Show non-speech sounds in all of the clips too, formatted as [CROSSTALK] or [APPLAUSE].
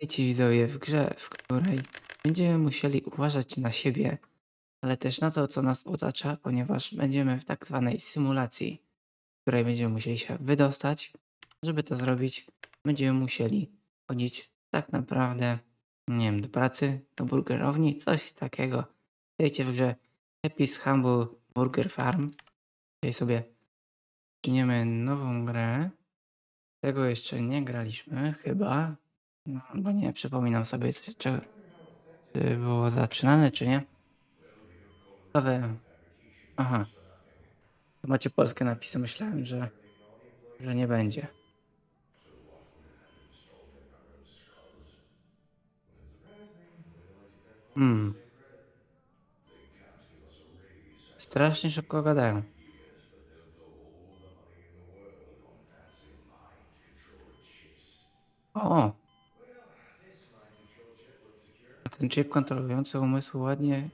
Wiecie widzowie, w grze, w której będziemy musieli uważać na siebie, ale też na to, co nas otacza, ponieważ będziemy w tak zwanej symulacji, w której będziemy musieli się wydostać. Żeby to zrobić, będziemy musieli chodzić tak naprawdę, nie wiem, do pracy, do burgerowni, coś takiego. Wiecie w grze Epis Humble Burger Farm. Tutaj sobie zaczniemy nową grę. Tego jeszcze nie graliśmy, chyba. No, bo nie przypominam sobie, czy, czy było zaczynane, czy nie. Ciekawe. Aha. To macie polskie napisy, myślałem, że, że nie będzie. Hmm. Strasznie szybko gadają. Chip kontrolujący umysł ładnie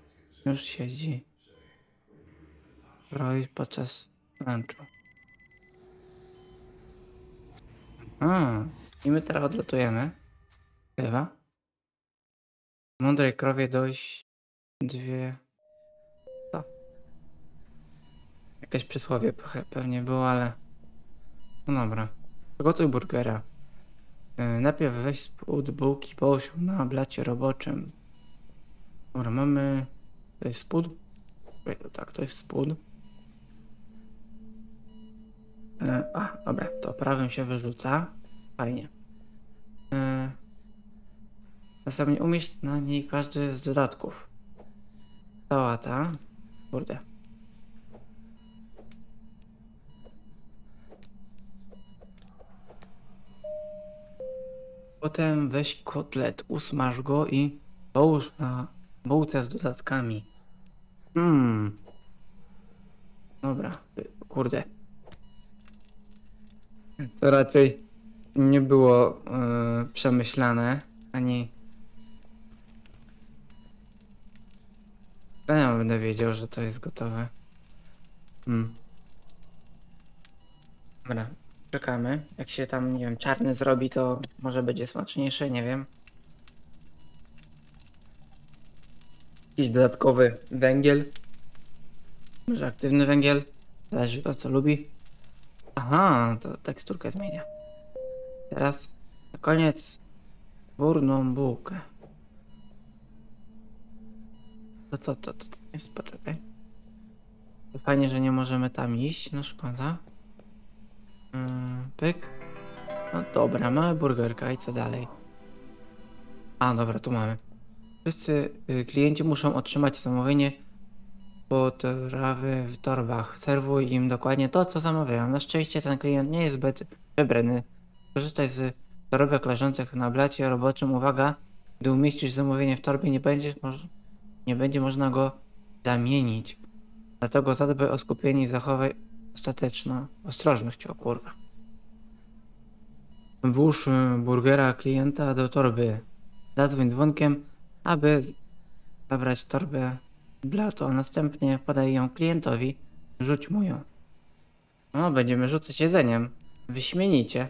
już siedzi. Roić podczas lunchu. A, i my teraz odlatujemy. Chyba. Mądrej krowie dojść dwie... Co? Jakieś przysłowie pe- pewnie było, ale... No dobra. Przygotuj burgera. Yy, Najpierw weź spód bułki połóż na blacie roboczym. Dobra, mamy... To jest spód? Tak, to jest spód. E, a, dobra, to prawym się wyrzuca. Fajnie. E, następnie umieść na niej każdy z dodatków. Sałata. Kurde. Potem weź kotlet, usmaż go i połóż na bułce z dodatkami. Hmm. Dobra, kurde. To raczej nie było e, przemyślane, ani... Ja będę wiedział, że to jest gotowe. Hmm. Dobra, czekamy. Jak się tam, nie wiem, czarny zrobi, to może będzie smaczniejszy, nie wiem. Jakiś dodatkowy węgiel. Może aktywny węgiel. Zależy to, co lubi. Aha, to teksturkę zmienia. Teraz na koniec górną bułkę. To co to, to, to jest? Poczekaj. To fajnie, że nie możemy tam iść, no szkoda. Yy, pyk. No dobra, mamy burgerka i co dalej? A, dobra, tu mamy. Wszyscy y, klienci muszą otrzymać zamówienie potrawy w torbach. Serwuj im dokładnie to, co zamawiają. Na szczęście ten klient nie jest zbyt wybrany. Korzystaj z torebek leżących na blacie roboczym. Uwaga, gdy umieścisz zamówienie w torbie, nie, będziesz nie będzie można go zamienić. Dlatego zadbaj o skupienie i zachowaj ostateczną ostrożność. O kurwa. Włóż y, burgera klienta do torby. Zadzwoń dzwonkiem, aby zabrać torbę blato, a następnie podaj ją klientowi. Rzuć mu ją. No, będziemy rzucać jedzeniem. Wyśmienicie.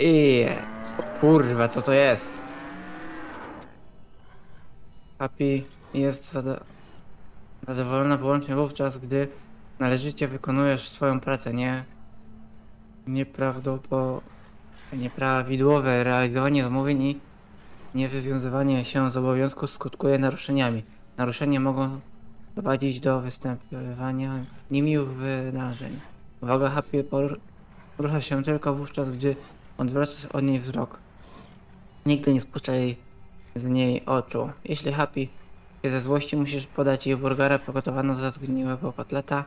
I kurwa, co to jest? Happy jest zada- zadowolona wyłącznie wówczas, gdy należycie wykonujesz swoją pracę, nie nieprawdopo... nieprawidłowe realizowanie zamówień i niewywiązywanie się z obowiązku skutkuje naruszeniami. Naruszenia mogą prowadzić do występowania niemiłych wydarzeń. Uwaga, Happy por- porusza się tylko wówczas, gdy odwracasz od niej wzrok. Nigdy nie spuszczaj z niej oczu. Jeśli Happy się ze złości, musisz podać jej burgera przygotowaną ze zgniłego kotleta.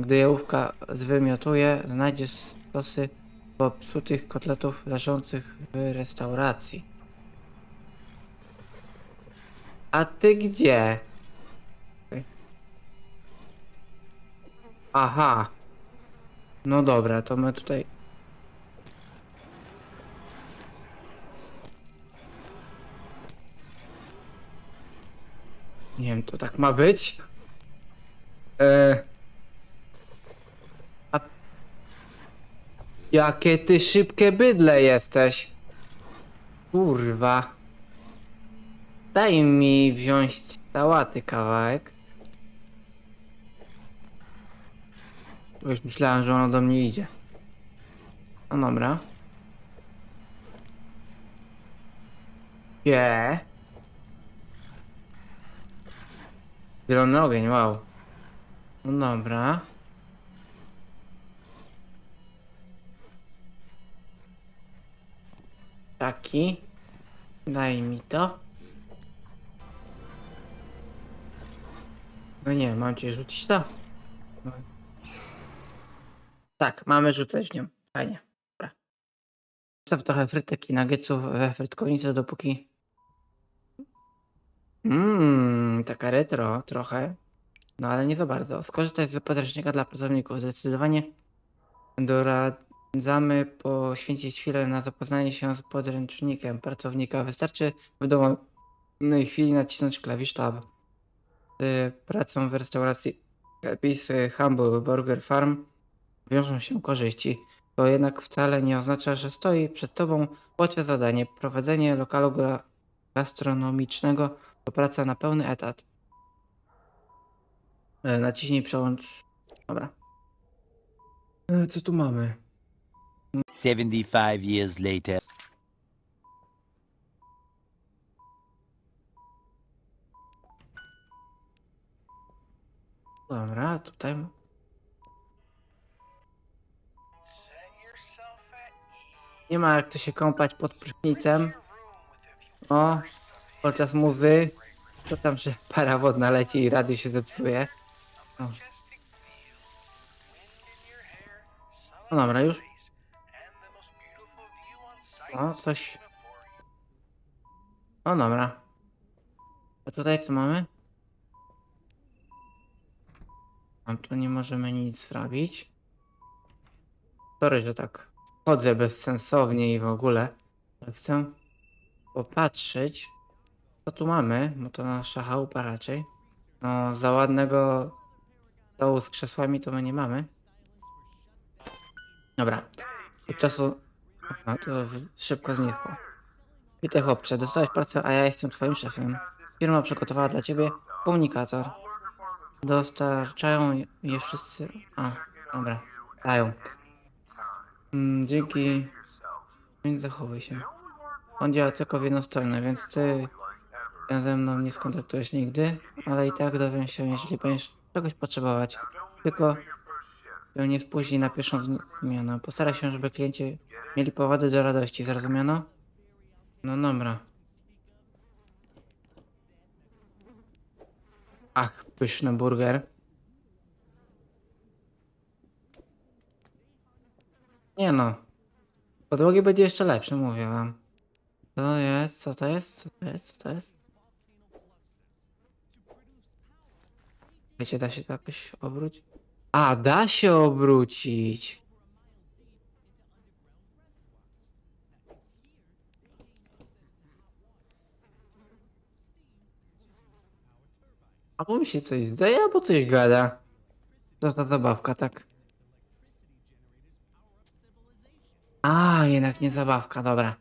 Gdy jałówka zwymiotuje, znajdziesz stosy popsutych kotletów leżących w restauracji. A ty gdzie? Aha. No dobra, to my tutaj. Nie wiem, to tak ma być? Eee. Jakie ty szybkie bydle jesteś. Kurwa. Daj mi wziąć sałaty kawałek. Bo Już myślałem, że ona do mnie idzie. No dobra. Nie. Zielony ogień, wow. No dobra. Taki. Daj mi to. No nie, mam ci rzucić to. No. Tak, mamy rzucać nią. Fajnie. Dobra. Wstaw trochę frytek i nuggetsów we frytkownicę, dopóki... Mmm, taka retro trochę. No ale nie za bardzo. Skorzystaj z podręcznika dla pracowników. Zdecydowanie doradzamy poświęcić chwilę na zapoznanie się z podręcznikiem pracownika. Wystarczy w dowolnej chwili nacisnąć klawisz Tab. Z pracą w restauracji Pisy Humble Burger Farm wiążą się korzyści. To jednak wcale nie oznacza, że stoi przed tobą łatwe zadanie. Prowadzenie lokalu gastronomicznego to praca na pełny etat. E, naciśnij przełącz. Dobra. E, co tu mamy? 75 years later. Dobra, tutaj. Nie ma jak to się kąpać pod prysznicem. O, podczas muzy. To tam, że para wodna leci i radio się zepsuje. O. No dobra, już. O, coś. No dobra. A tutaj co mamy? Tam tu nie możemy nic zrobić. Sorry, że tak chodzę bezsensownie i w ogóle. Ale chcę popatrzeć, co tu mamy, bo to nasza chałupa raczej. No, za ładnego stołu z krzesłami to my nie mamy. Dobra. Od czasu... A, to szybko znikło. Witaj chłopcze, dostałeś pracę, a ja jestem twoim szefem. Firma przygotowała dla ciebie komunikator. Dostarczają je- wszyscy. A, dobra. Dają. Mm, dzięki. Więc zachowuj się. On działa tylko w jedną stronę, więc ty się ze mną nie skontaktujesz nigdy, ale i tak dowiem się, jeżeli będziesz czegoś potrzebować. Tylko nie spóźnij na pierwszą zmianę. Postaraj się, żeby klienci mieli powody do radości. Zrozumiano? No dobra. Ach, pyszny burger. Nie no. Podłogi będzie jeszcze lepsze, mówię wam. To jest? Co to jest? Co to jest? Co to jest? Wiecie, da się to jakoś obrócić? A, da się obrócić. Albo mi się coś zdaje, albo coś gada. To ta zabawka, tak. A, jednak nie zabawka, dobra.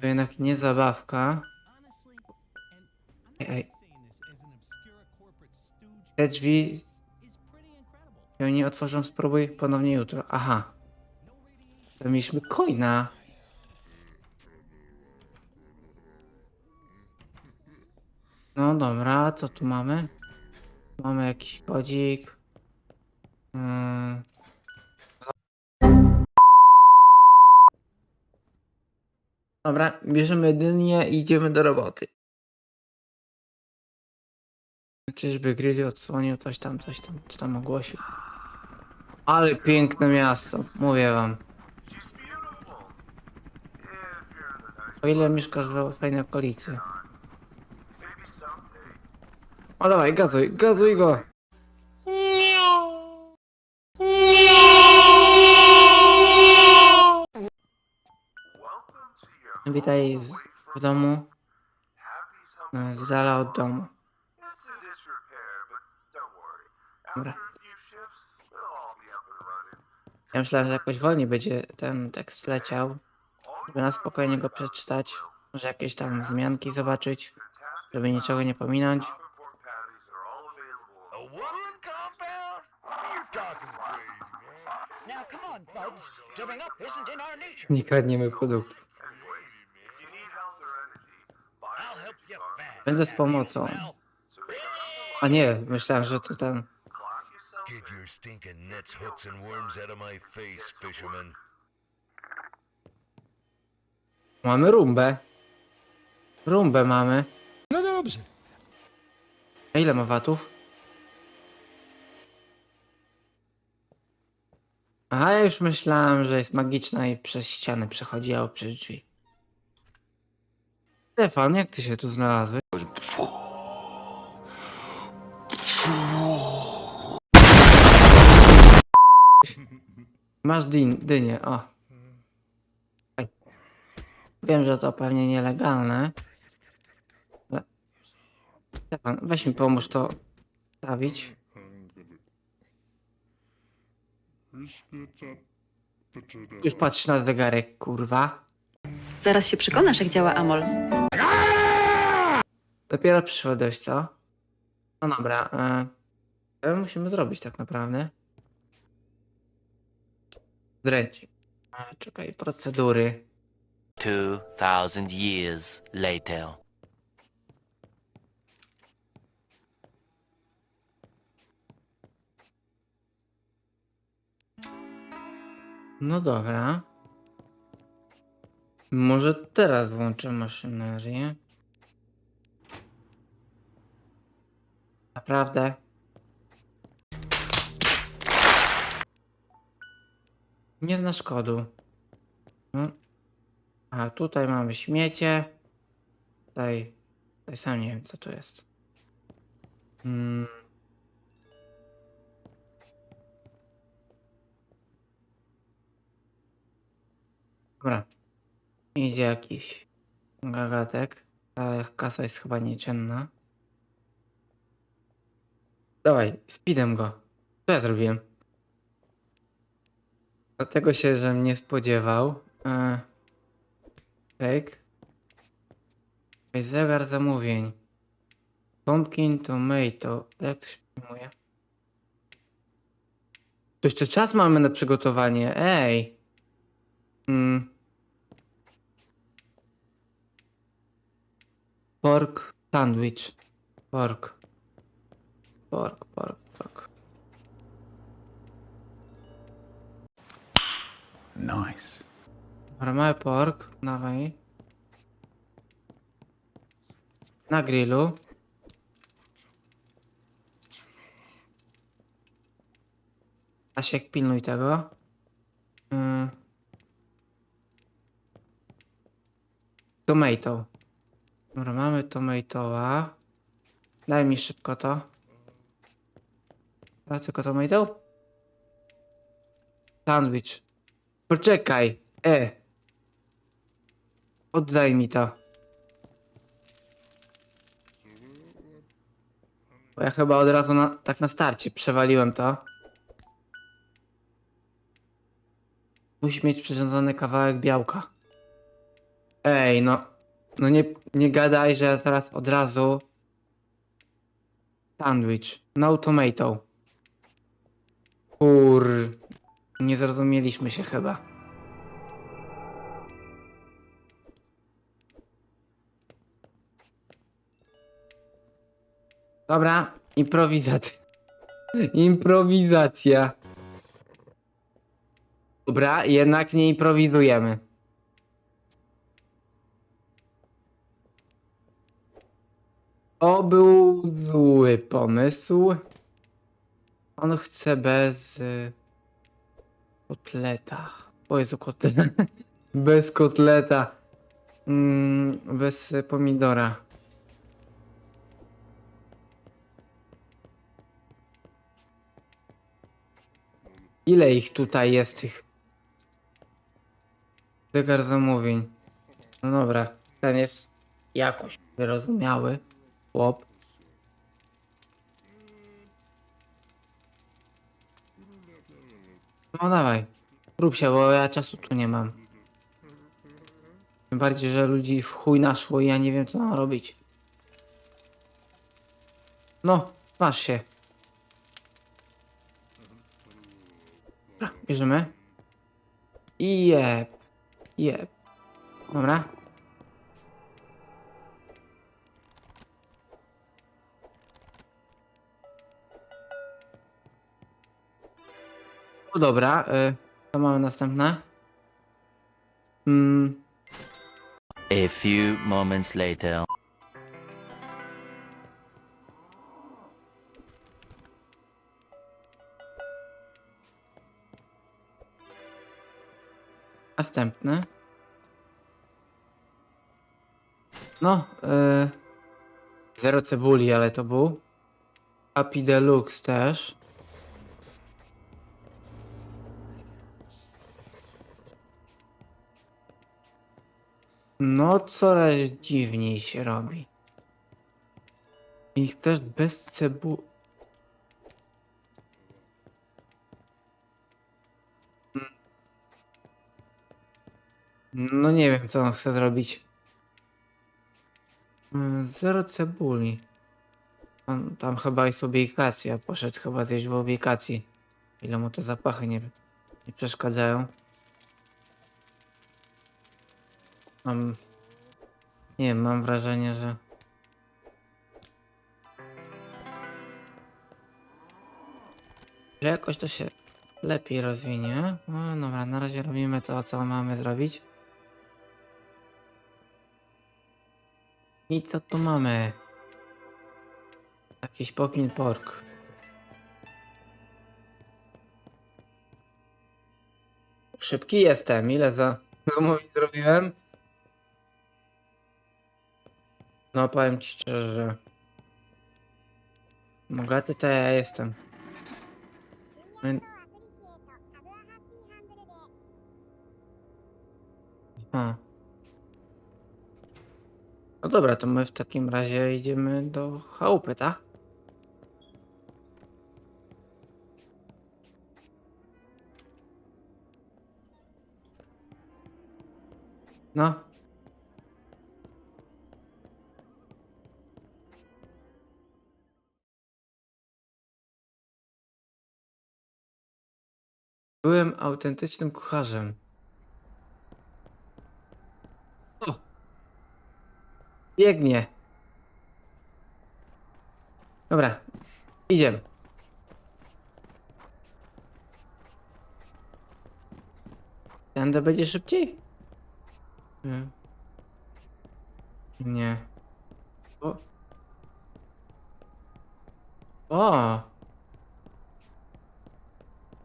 To jednak nie zabawka. Ej, ej. Te drzwi się nie otworzą, spróbuj ponownie jutro. Aha. To mieliśmy coina. No dobra, co tu mamy? Mamy jakiś kodzik. Mm. Dobra, bierzemy dynię i idziemy do roboty. Czyżby Grilli odsłonił coś tam, coś tam, czy tam ogłosił. Ale piękne miasto, mówię wam. O ile mieszkasz w fajnej okolicy. O dawaj, gazuj, gazuj go! Witaj z, w domu, z dala od domu. Dobra. Ja myślałem, że jakoś wolniej będzie ten tekst leciał, żeby na spokojnie go przeczytać, może jakieś tam wzmianki zobaczyć, żeby niczego nie pominąć. A woodland compound? You're talking crazy, man. Now, come on, buds. Giving up isn't in our nature. Nie kradniemy produktów. I'll help you fast. Będę z pomocą. A nie, myślałem, że to ten... Get your stinking nets, hooks, and worms out of my face, fisherman. Mamy rumbę. Rumbę mamy. No dobrze. A ile ma watów? Aha, ja już myślałem, że jest magiczna i przez ściany przechodzi, albo przez drzwi. Stefan, jak ty się tu znalazłeś? Masz dyn, dynię, o. Wiem, że to pewnie nielegalne. Ale... Stefan, weź mi pomóż to stawić. Już patrz na zegarek, kurwa. Zaraz się przekonasz, jak działa Amol. Dopiero przyszedłeś, co? No dobra, e, co musimy zrobić tak naprawdę? Dręcik. A, czekaj, procedury. 2000 years later. No dobra. Może teraz włączę maszynerię. Naprawdę? Nie znasz kodu. No. A tutaj mamy śmiecie. Tutaj, tutaj sam nie wiem co tu jest. Hmm. Dobra. Idzie jakiś gagatek. Ta kasa jest chyba nieczynna. Dawaj, speedem go. Co ja zrobiłem? Dlatego się, że nie spodziewał. E, Zegar zamówień. Pumpkin tomato. Jak to się przyjmuje? To jeszcze czas mamy na przygotowanie. Ej. Mm. Pork sandwich. Pork. Pork, pork, pork. Nice. Dobra, mały pork. Dawaj. Na grillu. Asiek, pilnuj tego. Mm. Tomato. Dobra, mamy tomatoa. Daj mi szybko to. A tylko tomato? Sandwich. Poczekaj. E. Oddaj mi to. Bo ja chyba od razu na, tak na starcie przewaliłem to. Musi mieć przyrządzony kawałek białka. Ej, no. No nie, nie gadaj, że ja teraz od razu. Sandwich. No tomato. Kur. Nie zrozumieliśmy się chyba. Dobra, improwizacja. [LAUGHS] Improwizacja. Dobra, jednak nie improwizujemy. To był zły pomysł. On chce bez y, kotleta. O Jezu, kotleta. [LAUGHS] bez kotleta. Mm, bez y, pomidora. Ile ich tutaj jest tych zegar zamówień? No dobra, ten jest jakoś wyrozumiały chłop. No dawaj. Rób się, bo ja czasu tu nie mam. Tym bardziej, że ludzi w chuj naszło i ja nie wiem co mam robić. No, masz się. Bierzemy. I jeb. Jeb. Dobra. No dobra, y, to mamy następne. Mm, A few moments later. następny. No, y, zero cebuli, ale to był. Happy Deluxe też. No, coraz dziwniej się robi. I też bez cebu... No nie wiem, co on chce zrobić. Mm, Zero cebuli. On, tam chyba jest ubikacja. Poszedł chyba zjeść w ubikacji. Ile mu te zapachy nie, nie przeszkadzają. Mam... Nie wiem, mam wrażenie, że... Że jakoś to się lepiej rozwinie. No dobra, na razie robimy to, co mamy zrobić. I co tu mamy? Jakiś popin pork. Szybki jestem. Ile za zamówień zrobiłem? No powiem ci szczerze, bogaty to ja jestem. My- O. No dobra, to my w takim razie idziemy do chałupy, tak? No. Byłem autentycznym kucharzem. O! Biegnie. Dobra, idziemy. Tędy będzie szybciej? Nie. Nie. O. O!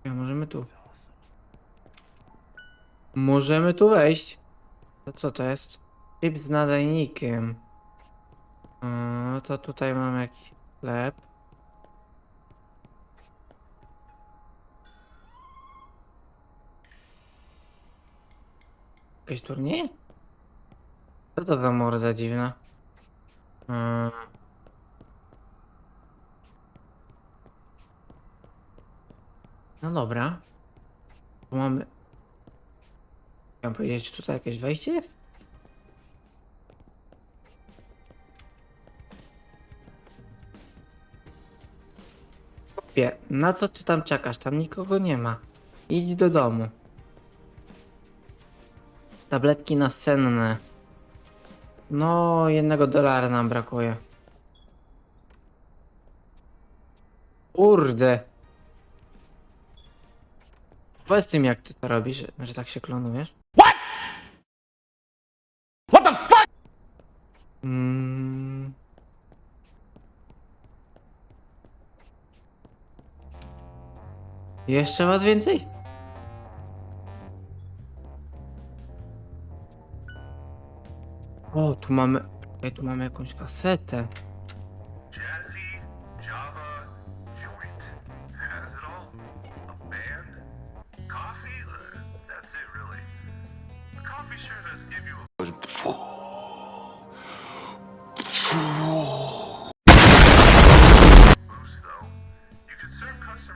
Ja, możemy tu. Możemy tu wejść. To co to jest? Chip z nadajnikiem. To tutaj mamy jakiś sklep. Jakieś turnieje? Co to za morda dziwna? No dobra. Tu mamy... Chciałem powiedzieć, czy tutaj jakieś wejście jest? Chłopie, na co ty tam czekasz? Tam nikogo nie ma. Idź do domu. Tabletki nasenne. No, jednego dolara nam brakuje. Kurde. Powiedz tym, jak ty to robisz, że tak się klonujesz. What? What the fuck? Mm. Jeszcze was więcej? O, tu mamy. Ej, tu mamy jakąś kasetę.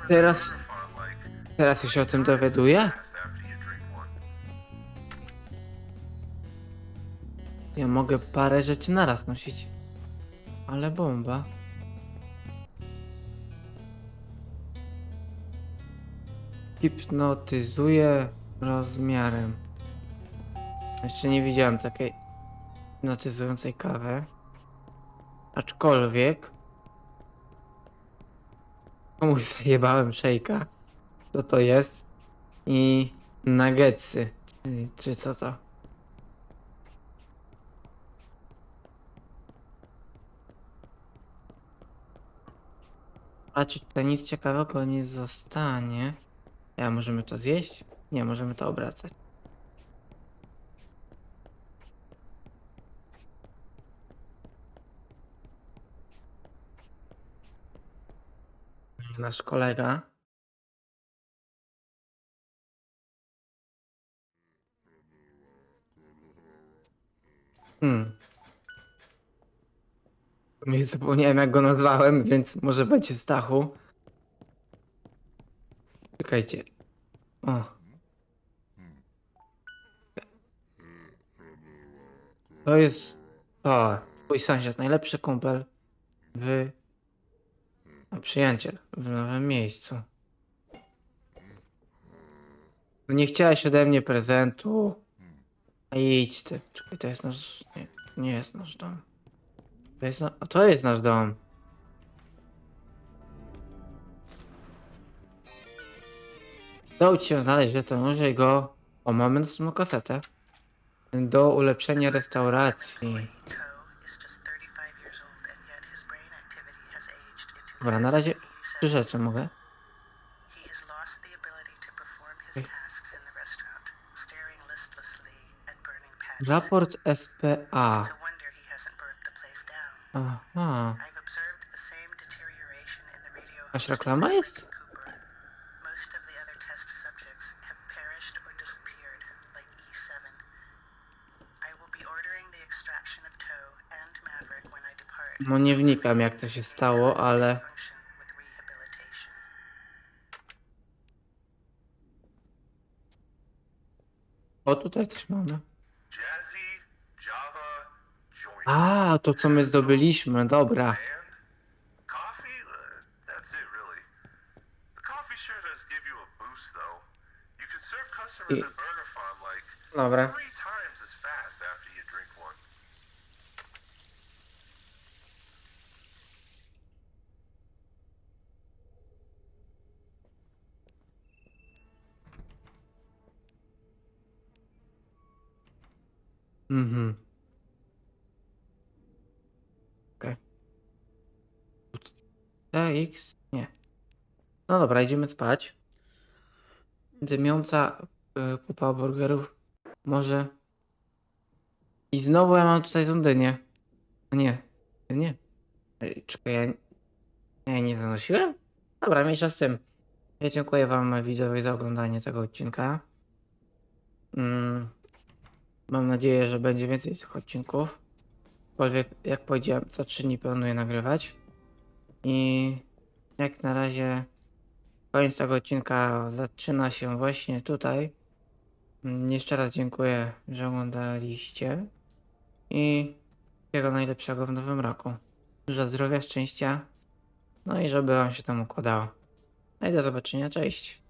Teraz- Teraz się o tym dowiaduję? Ja mogę parę rzeczy naraz nosić. Ale bomba. Hipnotyzuje rozmiarem. Jeszcze nie widziałem takiej hipnotyzującej kawy. Aczkolwiek komuś [LAUGHS] zajebałem szejka. Co to jest? I nuggetsy. Czyli, czy co to? A czy tutaj nic ciekawego nie zostanie? Ja możemy to zjeść? Nie, możemy to obracać. Nasz kolega. Hmm. Nie zapomniałem jak go nazwałem, więc może będzie Stachu. Czekajcie. O. To jest... O, twój sąsiad, najlepszy kumpel w... A przyjaciel w nowym miejscu. No Nie chciałeś ode mnie prezentu. A idź ty. Czekaj, to jest nasz... Nie, nie jest nasz dom. To jest, na... to jest nasz dom. Udało ci się znaleźć, że to może go o moment z kasetę do ulepszenia restauracji. Dobra, na razie trzy rzeczy mogę. Raport SPA. Aha. Jakaś reklama jest? Cooper. Most of the other test subjects have perished or disappeared, like E7. I will be ordering the extraction of Toe and Maverick when I depart. No nie wnikam jak to się stało, ale... O, tutaj coś mamy. A, to co my zdobyliśmy, dobra. And coffee? Mhm. Okej. TX? Nie. No dobra, idziemy spać. Dymiąca y, kupa burgerów. Może. I znowu ja mam tutaj tą dynię. A nie. Nie. Ej, Czekaj, ja... Ja nie zanosiłem? Dobra, mniejsza z tym. Ja dziękuję wam widzowie za oglądanie tego odcinka. Mm. Mam nadzieję, że będzie więcej tych odcinków. Aczkolwiek, jak powiedziałem, co 3 dni planuję nagrywać. I jak na razie koniec tego odcinka zaczyna się właśnie tutaj. Mm, Jeszcze raz dziękuję, że oglądaliście. I wszystkiego najlepszego w nowym roku. Dużo zdrowia, szczęścia. No i żeby wam się tam układało. No i do zobaczenia, cześć.